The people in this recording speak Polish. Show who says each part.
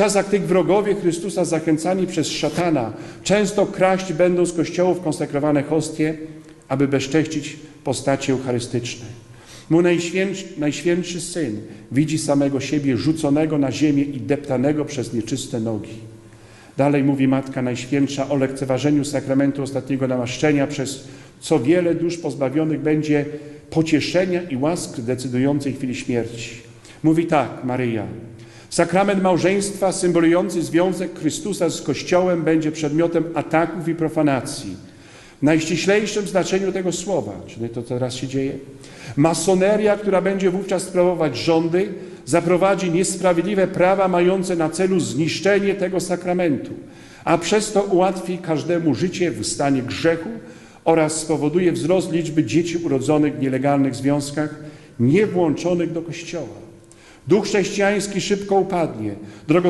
Speaker 1: czasach tych wrogowie Chrystusa zachęcani przez szatana często kraść będą z kościołów konsekrowane hostie, aby bezcześcić postacie eucharystyczne. Mu najświętszy, najświętszy Syn widzi samego siebie rzuconego na ziemię i deptanego przez nieczyste nogi. Dalej mówi Matka Najświętsza o lekceważeniu sakramentu ostatniego namaszczenia, przez co wiele dusz pozbawionych będzie pocieszenia i łask decydującej chwili śmierci. Mówi tak Maryja. Sakrament małżeństwa symbolujący związek Chrystusa z Kościołem będzie przedmiotem ataków i profanacji. W najściślejszym znaczeniu tego słowa, czyli to, co teraz się dzieje. Masoneria, która będzie wówczas sprawować rządy, zaprowadzi niesprawiedliwe prawa mające na celu zniszczenie tego sakramentu, a przez to ułatwi każdemu życie w stanie grzechu oraz spowoduje wzrost liczby dzieci urodzonych w nielegalnych związkach, niewłączonych do Kościoła. Duch chrześcijański szybko upadnie.